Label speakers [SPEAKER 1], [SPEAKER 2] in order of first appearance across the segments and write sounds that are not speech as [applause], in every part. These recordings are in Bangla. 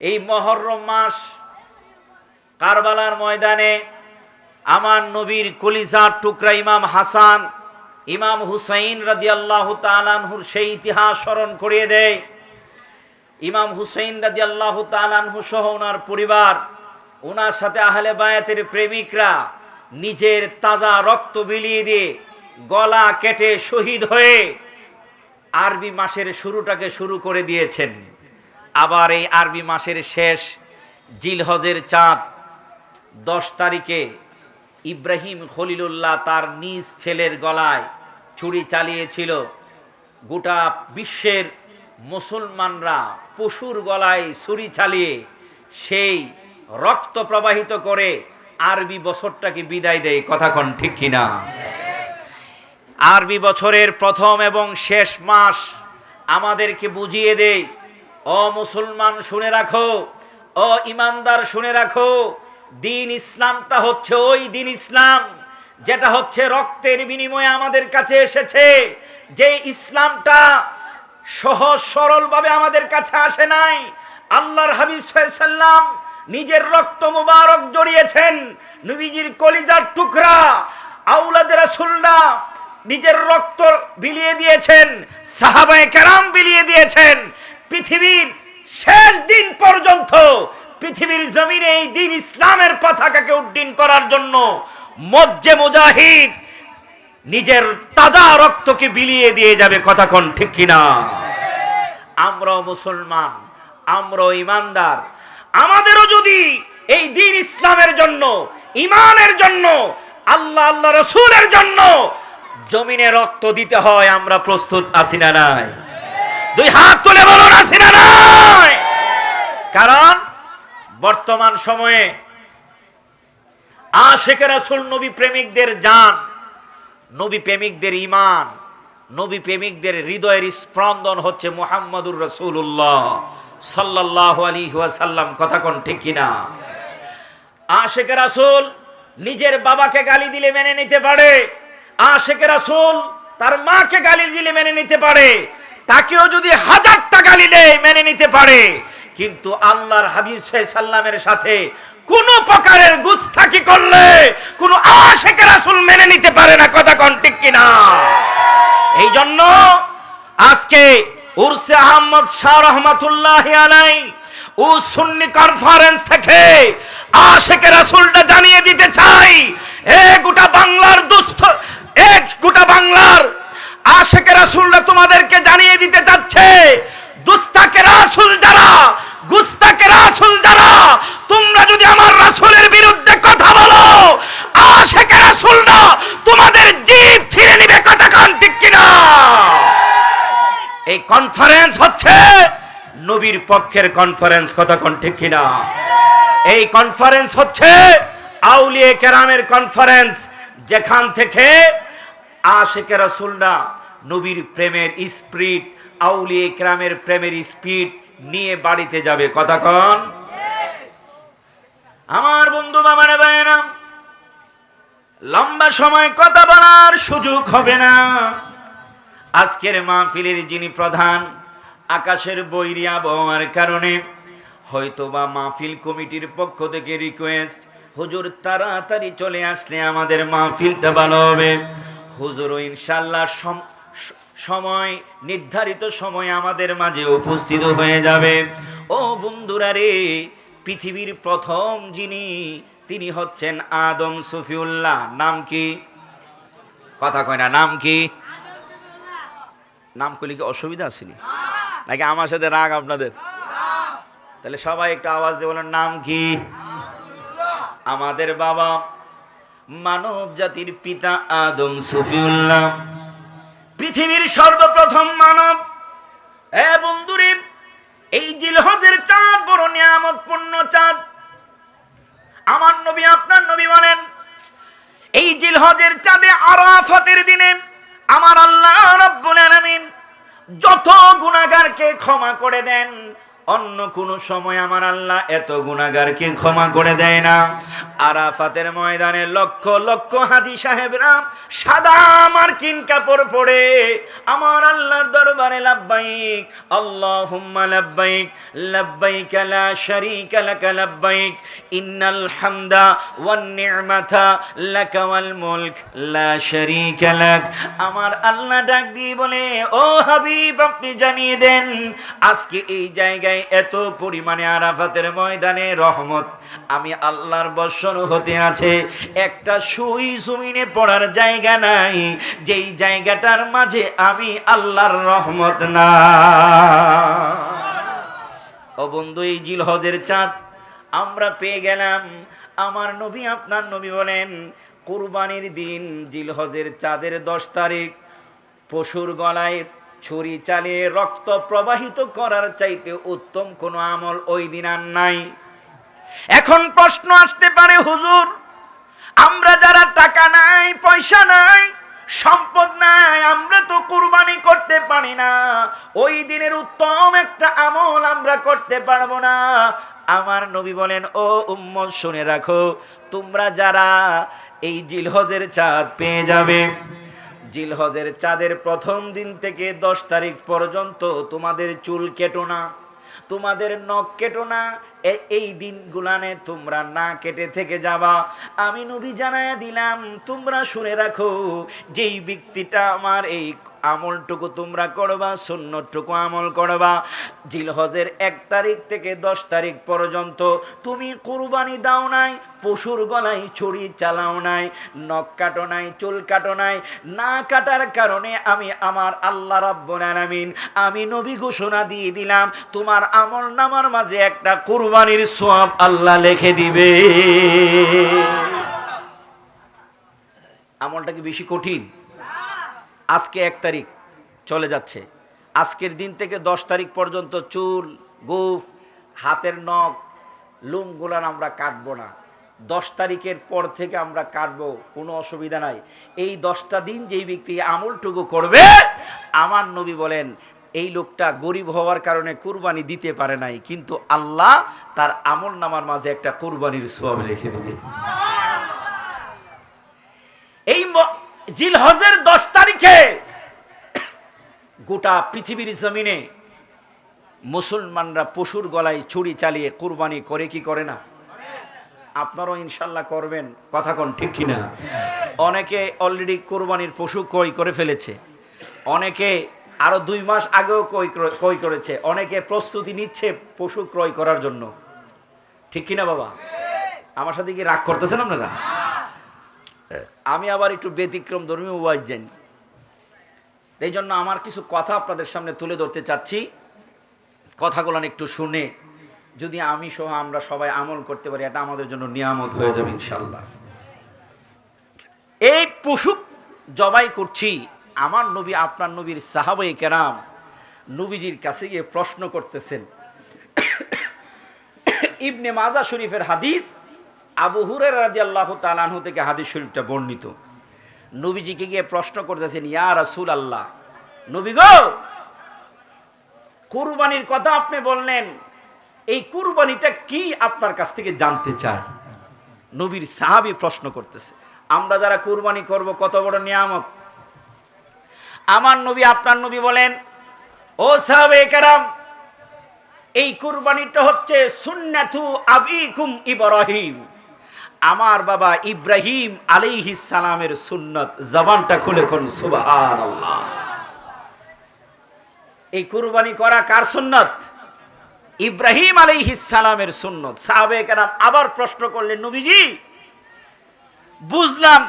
[SPEAKER 1] এই মহরম মাস কারবালার ময়দানে আমার নবীর কলিজার টুকরা ইমাম হাসান, ইমাম হুসাইন রাদিয়াল্লাহ তালানহুর সেই ইতিহাস স্মরণ করিয়ে দেয়। ইমাম হুসাইন রাদিয়াল্লাহ তালানহু সহ ওনার পরিবার, ওনার সাথে আহলে বায়াতের প্রেমিকরা নিজের তাজা রক্ত বিলিয়ে দিয়ে গলা কেটে শহীদ হয়ে আরবি মাসের শুরুটাকে শুরু করে দিয়েছেন। আবার এই আরবি মাসের শেষ জিলহজের চাঁদ, দশ তারিখে ইব্রাহিম খলিলুল্লাহ তার নিজ ছেলের গলায় ছুরি চালিয়েছিল। গোটা বিশ্বের মুসলমানরা পশুর গলায় ছুরি চালিয়ে সেই রক্ত প্রবাহিত করে আরবি বছরটাকে বিদায় দেয়। কথা ঠিক কিনা আরবি বছরের প্রথম এবং শেষ মাস আমাদেরকে বুঝিয়ে দেয় ও মুসলমান, শুনে রাখো। ও ইমানদার, শুনে রাখো। দিন ইসলামটা হচ্ছে ওই দিন ইসলাম, যেটা হচ্ছে রক্তের বিনিময়ে আমাদের কাছে এসেছে। যে ইসলামটা সহজ, সরলভাবে আমাদের কাছে আসে নাই, আল্লাহর হাবিব সাল্লাম নিজের রক্ত মুবারক জড়িয়েছেন, নবীজির কলিজার টুকরা আউলাদের রাসূলরা নিজের রক্ত বিলিয়ে দিয়েছেন, সাহাবায়ে কেরাম বিলিয়ে দিয়েছেন পৃথিবীর শেষ দিন পর্যন্ত পৃথিবীর জমিনে এই দিন ইসলামের পতাকাকে উড্ডীন করার জন্য মজ্জে মুজাহিদ নিজের তাজা রক্তকে বিলিয়ে দিয়ে যাবে, কথা কোন ঠিক কিনা? আমরাও মুসলমান, আমরাও ইমানদার। আমাদেরও যদি এই দিন ইসলামের জন্য ইমানের জন্য, আল্লাহ আল্লাহ রসুলের জন্য জমিনে রক্ত দিতে হয়, আমরা প্রস্তুত আছি না নাই? দুই হাত তুলে নাই। কারণ বর্তমান সময়ে আশেখ রাসুল নবী প্রেমিকদের জান, নবী প্রেমিকদের ইমান নবী প্রেমিকদের হৃদয়ের স্পন্দন হচ্ছে মুহাম্মদুর রসুল্লাহ সাল্লাহ আলী সাল্লাম কথা কোন ঠিক কিনা? আশেখ রাসুল নিজের বাবাকে গালি দিলে মেনে নিতে পারে। আশেখ রাসুল তার মাকে গালি দিলে মেনে নিতে পারে। তাকেও যদি হাজার টাকা দেয়, মেনে নিতে পারে। কিন্তু আল্লাহর হাবিব সাল্লামের সাথে কোন প্রকারের গুস্তাকি করলে, কোন আশেখ রাসুল মেনে নিতে পারে না, কথা কোন ঠিক কিনা? এই জন্য আজকে উর্সে আহমদ শাহ রহমাতুল্লাহ আলাই ও সুন্নি কনফারেন্স থেকে আশেখ রাসুলটা জানিয়ে দিতে চাই, এ গোটা বাংলার দুস্থ এক গোটা বাংলার আশেখ রাসুলরা তোমাদেরকে জানিয়ে দিতে চাচ্ছে দুস্তাকে রাসুল যারা, গুস্তাকে রাসুল যারা, তোমরা যদি আমার রাসুলের বিরুদ্ধে কথা বলো, আশেখ রাসুলরা তোমাদের জিভ ছিঁড়ে নিবে কথা কান ঠিক কিনা? এই কনফারেন্স হচ্ছে নবীর পক্ষের কনফারেন্স কথা কোন ঠিক কিনা? এই কনফারেন্স হচ্ছে আউলিয়ে কেরামের কনফারেন্স যেখান থেকে আশেকে রাসূলরা নবীর প্রেমের স্পিরিট আউলিয়ে কেরামের প্রেমের স্পিড নিয়ে বাড়িতে যাবে। কথা কন। আমার বন্ধু, বাবারা, ভাইয়েরা, লম্বা সময় কথা বলার সুযোগ হবে না। আজকের মাহফিলের যিনি প্রধান, আকাশের বৈরী আবহাওয়ার কারণে হয়তোবা মাহফিল কমিটির পক্ষ থেকে রিকোয়েস্ট হুজুর তাড়াতাড়ি চলে আসলে আমাদের মাহফিলটা ভালো হবে। হুজুরও ইনশাল্লাহ সময়, নির্ধারিত সময় আমাদের মাঝে উপস্থিত হয়ে যাবে। ও বন্ধুরা রে, পৃথিবীর প্রথম যিনি, তিনি হচ্ছেন আদম সফিউল্লাহ। নাম কি? কথা কয় না, নাম কি? নাম করলে কি অসুবিধা আসেনি নাকি আমার সাথে রাগ আপনাদের? তাহলে সবাই একটু আওয়াজ দিয়ে বলেন, নাম কি? আমাদের বাবা মানব জাতির পিতা আদম সুফিউল্লাহ। পৃথিবীর সর্বপ্রথম মানব। এবং বন্ধুরে, এই জিলহজের চাঁদ বড় নিয়ামত পূর্ণ চাঁদ। আমার নবী, আপনার নবী বলেন, এই জিলহজের চাঁদে আরাফাতের দিনে আমার আল্লাহ রব্বুল আলামিন যত গুনাহগারকে ক্ষমা করে দেন অন্য কোন সময় আমার আল্লাহ এত গুণাগারকে ক্ষমা করে দেয় না। আরাফাতের ময়দানে লক্ষ লক্ষ হাজি সাহেবরা সাদা আমার কিন কাপড় পরে আমার আল্লাহর দরবারে লাব্বাইক, আল্লাহুম্মা লাব্বাইক লাব্বাইক লা শারীকা লাক, লাব্বাইক, ইন্নাল হামদা ওয়ান নি'মাতা লাক ওয়াল মুলক, লা শারীকা লাক। আমার আল্লাহ ডাক দিয়ে বলে, ও হাবিব, আপনি জানিয়ে দেন, আজকে এই জায়গায় এত পরিমাণে আরাফাতের ময়দানে রহমত। আমি আল্লাহর বর্ষণ হতে আছে। একটা সুই জমিনে পড়ার জায়গা নাই। যেই জায়গাটার মাঝে আমি আল্লাহর রহমত না। ও বন্ধু, এই জিল হজের চাঁদ আমরা পেয়ে গেলাম। আমার নবী, আপনার নবী বলেন, কুরবানির দিন জিলহজের চাঁদের দশ তারিখ পশুর গলায় ছুরি চালিয়ে রক্ত প্রবাহিত করার চাইতে উত্তম কোনো আমল ওই দিন আর নাই। এখন প্রশ্ন আসতে পারে, হুজুর, আমরা যারা টাকা নাই, পয়সা নাই, সম্পদ নাই, আমরা তো কুরবানি করতে পারি না। ওই দিনের উত্তম একটা আমল আমরা করতে পারব না। আমার নবী বলেন, ও উম্মত, শুনে রাখো, তোমরা যারা এই জিলহজের চাঁদ পেয়ে যাবে জিলহজের চাঁদের প্রথম দিন থেকে দশ তারিখ পর্যন্ত তোমাদের চুল কেটো না, তোমাদের নখ কেটো না এই দিনগুলানে তোমরা না কেটে থেকে যাবা। আমি নবী জানায় দিলাম, তোমরা শুনে রাখো, যেই ব্যক্তিটা আমার এই আমলটুকু তোমরা করবা, সুন্নতটুকু আমল করবা। জিলহজের এক তারিখ থেকে দশ তারিখ পর্যন্ত তুমি কুরবানি দাও নাই, পশুর গলায় ছড়ি চালাও নাই, নখ কাটো নাই, চুল কাটো নাই। না কাটার কারণে আমি আমার আল্লাহ রাব্বুল আলামিন, আমি নবী ঘোষণা দিয়ে দিলাম, তোমার আমল নামার মাঝে একটা কুরবানির সওয়াব আল্লাহ লিখে দিবে। আমলটা কি বেশি কঠিন? আজকে এক তারিখ চলে যাচ্ছে। আজকের দিন থেকে দশ তারিখ পর্যন্ত চুল, গোফ, হাতের নখ লুমগুলান আমরা কাটবো না। দশ তারিখের পর থেকে আমরা কাটবো, কোনো অসুবিধা নাই। এই দশটা দিন যেই ব্যক্তি আমলটুকু করবে, আমার নবী বলেন, এই লোকটা গরিব হওয়ার কারণে কুরবানি দিতে পারে নাই, কিন্তু আল্লাহ তার আমল নামার মাঝে একটা কুরবানির সব রেখে দেবে। এই জিলহজের দশ তারিখে গোটা পৃথিবীর জমিনে মুসলমানরা পশুর গলায় ছুরি চালিয়ে কুরবানি করে কি করে না? আপনারাও ইনশাল্লাহ করবেন। কথা কোন ঠিক কিনা? অনেকে অলরেডি কোরবানির পশু ক্রয় করে ফেলেছে। অনেকে আরও দুই মাস আগেও ক্রয় করেছে। অনেকে প্রস্তুতি নিচ্ছে পশু ক্রয় করার জন্য। ঠিক কিনা বাবা? আমার সাথে কি রাগ করতেছেন আপনারা? আমি আবার একটু ব্যতিক্রম ধর্মী ওয়াইজ জানি। এই জন্য আমার কিছু কথা আপনাদের সামনে তুলে ধরতে চাচ্ছি। কথাগুলো একটু শুনে যদি আমি সহ আমরা সবাই আমল করতে পারি, এটা আমাদের জন্য নিয়ামত হয়ে যাবে ইনশাল্লাহ এই পশু জবাই করছি, আমার নবী, আপনার নবীর সাহাবাই কেরাম নবীজির কাছে গিয়ে প্রশ্ন করতেছেন। [coughs] ইবনে মাজা শরীফের হাদিস আবু হুরের রাজি আল্লাহ তালানহু থেকে হাদিস শরীফটা বর্ণিত। নবীজিকে গিয়ে প্রশ্ন করতেছেন, ইয়া রাসুল আল্লাহ নবী গো, কুরবানির কথা আপনি বললেন, এই কুরবানিটা কি আপনার কাছ থেকে জানতে চায়? নবীর সাহাবী প্রশ্ন করতেছে, আমরা যারা কুরবানি করব, কত বড় নিয়ামত? আমার নবী, আপনার নবী বলেন, ও সাহাবে কারাম, এই কুরবানিটা হচ্ছে সুন্নাতু আবিকুম ইব্রাহিম। আমার বাবা ইব্রাহিম আলাইহিস সালামের সুন্নত, জবানটা খুলে কোন সুবহানাল্লাহ। এই কুরবানি করা কার সুন্নত? ইব্রাহিম আলাইহিস সালামের সুন্নত। সাহাবে কেরাম আবার প্রশ্ন করলেন, নবীজি, বুঝলাম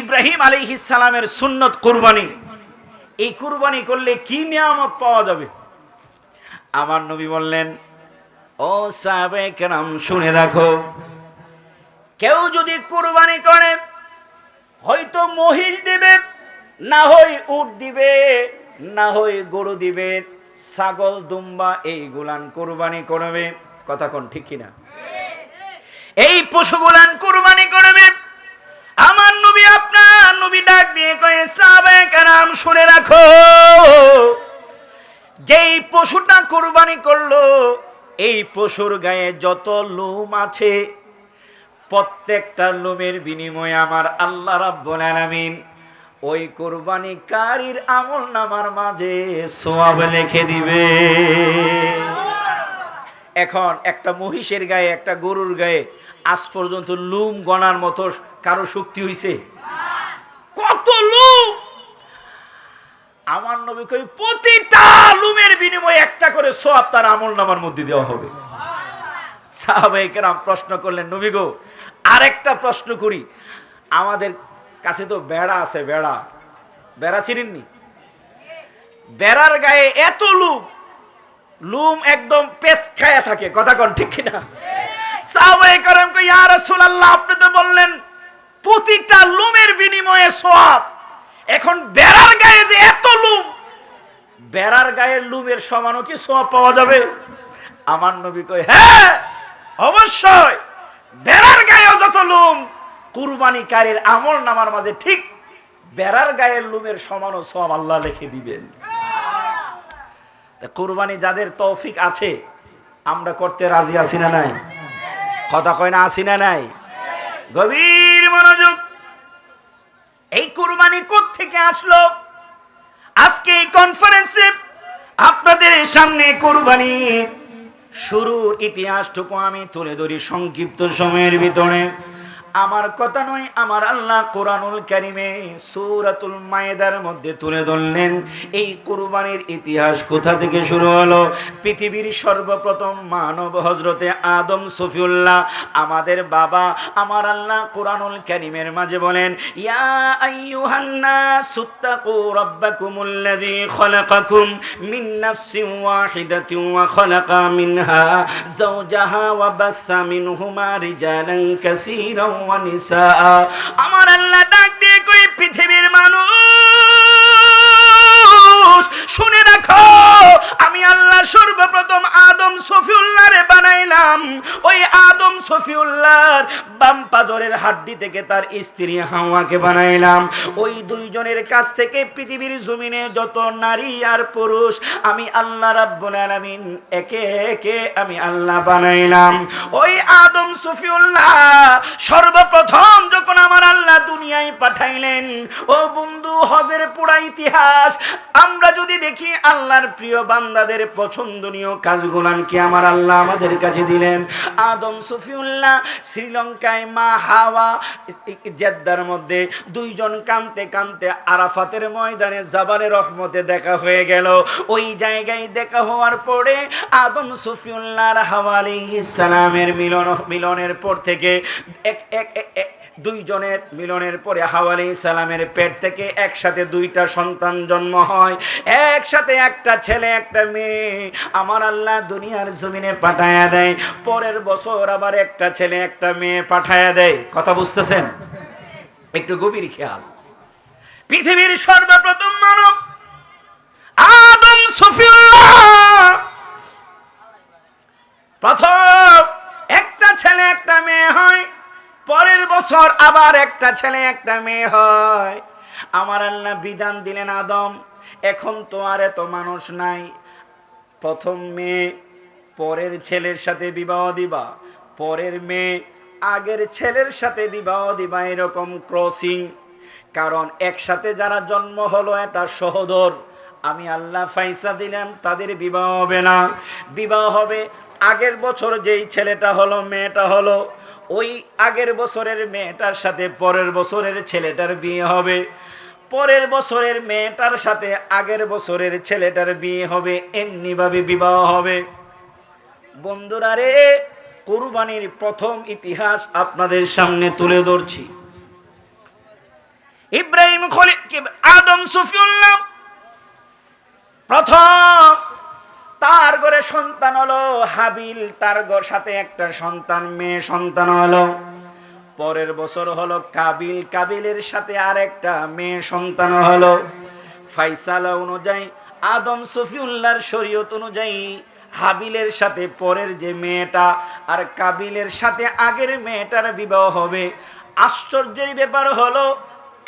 [SPEAKER 1] ইব্রাহিম আলাইহিস সালামের সুন্নত কুরবানি। এই কুরবানি করলে কি নিয়ামত পাওয়া যাবে? আমার নবী বললেন, ও সাহাবে কেরাম, শুনে রাখো কেউ যদি কুরবানি করে, হয়তো মহিষ দিবে, না হয় উট দিবে, না হয় গরু দিবে, ছাগল, দুম্বা এইগুলান কুরবানি করবে। কথা কোন ঠিক কিনা? এই পশুগুলান কুরবানি করবে। আমার নবী আপনার নবী ডাক দিয়ে কয়ে সাহাবে কারাম শুনে রাখো, যেই পশুটা কোরবানি করল, এই পশুর গায়ে যত লোম আছে প্রত্যেকটা লোমের বিনিময়ে আমার আল্লাহ রাব্বুল আলামিন ওই কোরবানিকারীর আমল নামার মাঝে সোয়াব লিখে দিবে। এখন একটা মহিষের গায়ে, একটা গরুর গায়ে আজ পর্যন্ত লুম গণার মতো কারও শক্তি হইছে? কত লুম? আমার নবী কই প্রতিটা লুমের বিনিময়ে একটা করে সোয়াব তার আমল নামার মধ্যে দেওয়া হবে। সাহাবাই কেরাম প্রশ্ন করলেন, নবী গো আরেকটা প্রশ্ন করি। আমাদের কাছে তো বেড়া আছে, বেড়া। বেড়া চিনেননি? বেড়ার গায়ে এত লুম লুম একদম পেস খায়া থাকে, কথা কন ঠিক কিনা? সাহাবাই কেরাম কই ইয়া রাসূলুল্লাহ, আপনি তো বললেন প্রতিটা লুমের বিনিময়ে সোয়াব এখন বেড়ার গায়ে যে এত লুম, বেড়ার গায়ের লুমের সমানও কি সোয়াব পাওয়া যাবে? আমার নবী কই হ্যাঁ অবশ্যই। বেড়ার গায়েও যত লুম, কুরবানিকারীর আমল নামার মাঝে ঠিক বেড়ার গায়ের লুমের সমানও সব আল্লাহ লিখে দিবেন। কুরবানি যাদের তৌফিক আছে, আমরা করতে রাজি আছি না নাই? কথা কয় না আছি না নাই? গভীর মনোযোগ। এই কুরবানি থেকে আসলো? আজকে এই কনফারেন্সে আপনাদের সামনে কুরবানি। শুরুর ইতিহাসটুকু আমি তুলে ধরি সংক্ষিপ্ত সময়ের ভিতরে। আমার কথা নয়, আমার আল্লাহ কোরআনুল কারিমে সূরাতুল মায়েদার মধ্যে তুলে ধরলেন। এই কুরবানির ইতিহাস কোথা থেকে শুরু হলো? পৃথিবীর সর্বপ্রথম মানব হজরতে আদম সফিউল্লাহ, আমাদের বাবা, আমার আল্লাহ কোরআনুল কারিমের মাঝে বলেন, ইয়া খলাকা মিনহা ওয়া আমার আল্লাহ ডাক দিয়ে কই, পৃথিবীর মানুষ, শুনে রাখো, আমি আল্লাহ সর্বপ্রথম আদম সফিউল্লাহ সফিউল্লাহরে বানাইলাম ওই আদম সফিউল্লাহর বাম পাদরের হাড্ডি থেকে তার স্ত্রী হাওয়াকে বানাইলাম। ওই দুইজনের কাছ থেকে পৃথিবীর জমিনে যত নারী আর পুরুষ, আমি আল্লাহ রাব্বুল আলামিন, একে একে আমি আল্লাহ বানাইলাম। ওই আদম সফিউল্লাহ সর্বপ্রথম যখন আমার আল্লাহ দুনিয়ায় পাঠাইলেন, ও বন্ধু, হজের পুরা ইতিহাস, আমরা যদি দেখি আল্লাহর প্রিয় বান্দাদের পছন্দনীয় কাজগুলান কি আমার আল্লাহ আমাদের কাছে দিলেন। আদম, সফিউল্লাহ, শ্রীলঙ্কায় মা হাওয়া, জেদ্দার মধ্যে দুইজন কানতে কানতে আরাফাতের ময়দানে জাবালে রহমতে দেখা হয়ে গেল। ওই জায়গায় দেখা হওয়ার পরে আদম, সফিউল্লাহর হাওয়া আলাইহিস সালামের মিলন, মিলনের পর থেকে এক- এক দুইজনের মিলনের পরে হাওয়ালি সালামের পেট থেকে একসাথে দুইটা সন্তান জন্ম হয়। একসাথে একটা ছেলে, একটা মেয়ে। আমার আল্লাহ দুনিয়ার জমিনে পাঠায়া দেয়। পরের বছর আবার একটা ছেলে, একটা মেয়ে পাঠায়া দেয়। কথা বুঝতেছেন? একটু গভীর খেয়াল। পৃথিবীর সর্বপ্রথম মানব আদম সফিউল্লাহ। প্রথম একটা ছেলে, একটা মেয়ে হয়, পরের বছর আবার একটা ছেলে, একটা মেয়ে হয়। আমার আল্লাহ বিধান দিলেন আদম, এখন তো আর এত মানুষ নাই। প্রথম মেয়ে পরের ছেলের সাথে বিবাহ দিবা। পরের মেয়ে আগের ছেলের সাথে বিবাহ দিবা এরকম ক্রসিং কারণ একসাথে যারা জন্ম হলো এটা সহদর। আমি আল্লাহ ফাইসা দিলাম, তাদের বিবাহ হবে না। বিবাহ হবে আগের বছর যেই ছেলেটা হলো, মেয়েটা হলো, ওই আগের বছরের মেয়েটার সাথে পরের বছরের ছেলেটার বিয়ে হবে। পরের বছরের মেয়েটার সাথে আগের বছরের ছেলেটার বিয়ে হবে, এমনিভাবে বিবাহ হবে। বন্ধুরা রে, কোরবানির প্রথম ইতিহাস আপনাদের সামনে তুলে ধরছি। ইব্রাহিম আদম সফিউল্লাহ? প্রথম, তার ঘরে সন্তান হলো হাবিল, তার ঘর সাথে একটা সন্তান, মেয়ে সন্তান হলো। পরের বছর হলো কাবিল, কাবিলের সাথে আর একটা মেয়ে সন্তান হলো। ফাইসালা অনুযায়ী, আদম সফিউল্লাহর শরীয়ত অনুযায়ী হাবিলের সাথে পরের যে মেয়েটা আর কাবিলের সাথে আগের মেয়েটার বিবাহ হবে। আশ্চর্যের ব্যাপার হলো,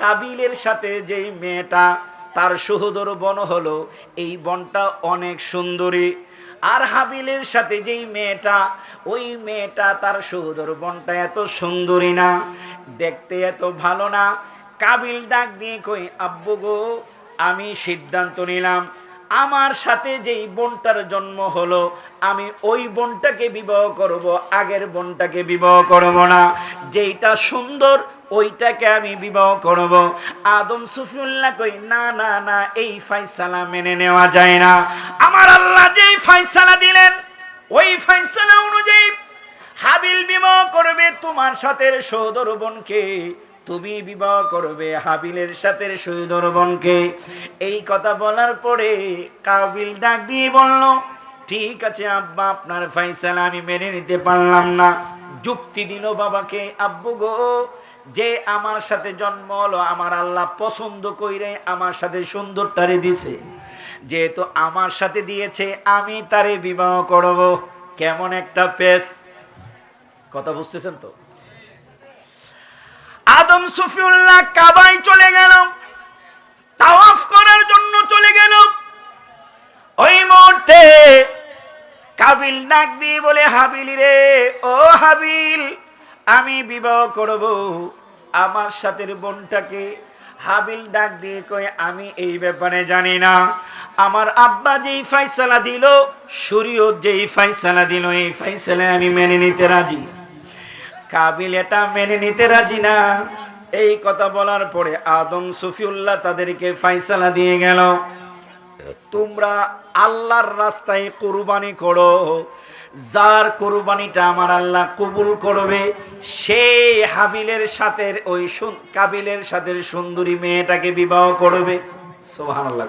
[SPEAKER 1] কাবিলের সাথে যেই মেয়েটা, তার সহোদর বন হলো, এই বনটা অনেক সুন্দরী। আর হাবিলের সাথে যেই মেয়েটা, ওই মেয়েটা তার সহোদর বনটা এত সুন্দরী না, দেখতে এত ভালো না। কাবিল ডাক দিয়ে কই আব্বু গো, আমি সিদ্ধান্ত নিলাম আমার সাথে যেই বোনটার জন্ম হলো, আমি ওই বোনটাকে বিবাহ করব, আগের বোনটাকে বিবাহ করব না। যেইটা সুন্দর, ওইটাকে আমি বিবাহ করব। আদম সুফিউল্লাহ কই, না না না, এই ফাইসালা মেনে নেওয়া যায় না। আমার আল্লাহ যেই ফাইসালা দিলেন, ওই ফাইসালা অনুযায়ী হাবিল বিবাহ করবে তোমার সাথে সৌদর বোনকে। তুমি বিবাহ করবে হাবিলের সাথে সৌদর এই কথা বলার পরে কাবিল ডাক দিয়ে বলল, ঠিক আছে আব্বা, আপনার ফাইসালা আমি মেনে নিতে পারলাম না। যুক্তি দিল বাবাকে, আব্বু গো, যে আমার সাথে জন্ম হলো, আমার আল্লাহ পছন্দ কইরে আমার সাথে সুন্দরটারে দিছে। যেহেতু আমার সাথে দিয়েছে, আমি তারে বিবাহ করব। কেমন একটা পেস কথা বুঝতেছেন তো? আদম সুফিউল্লাহ কাবায় চলে গেল তাওয়াফ করার জন্য চলে গেল ওই মুহূর্তে কাবিল ডাক দিয়ে বলে, হাবিল রে, ও হাবিল, আমি বিবাহ করব। আমার সাথে বোনটাকে। হাবিল ডাক দিয়ে কয়, আমি এই ব্যাপারে জানি না। আমার আব্বা যেই ফাইসালা দিল, শরীয়ত যেই ফাইসালা দিল, এই ফাইসালা আমি মেনে নিতে রাজি। কাবিল এটা মেনে নিতে রাজি না। এই কথা বলার পরে আদম সফিউল্লাহ তাদেরকে ফাইসালা দিয়ে গেল। তোমরা আল্লাহর রাস্তায় কোরবানি করো। যার কোরবানিটা আমার আল্লাহ কবুল করবে, সে হাবিলের সাথে, ওই কাবিলের সাথে সুন্দরী মেয়েটাকে বিবাহ করবে। সোহান আল্লাহ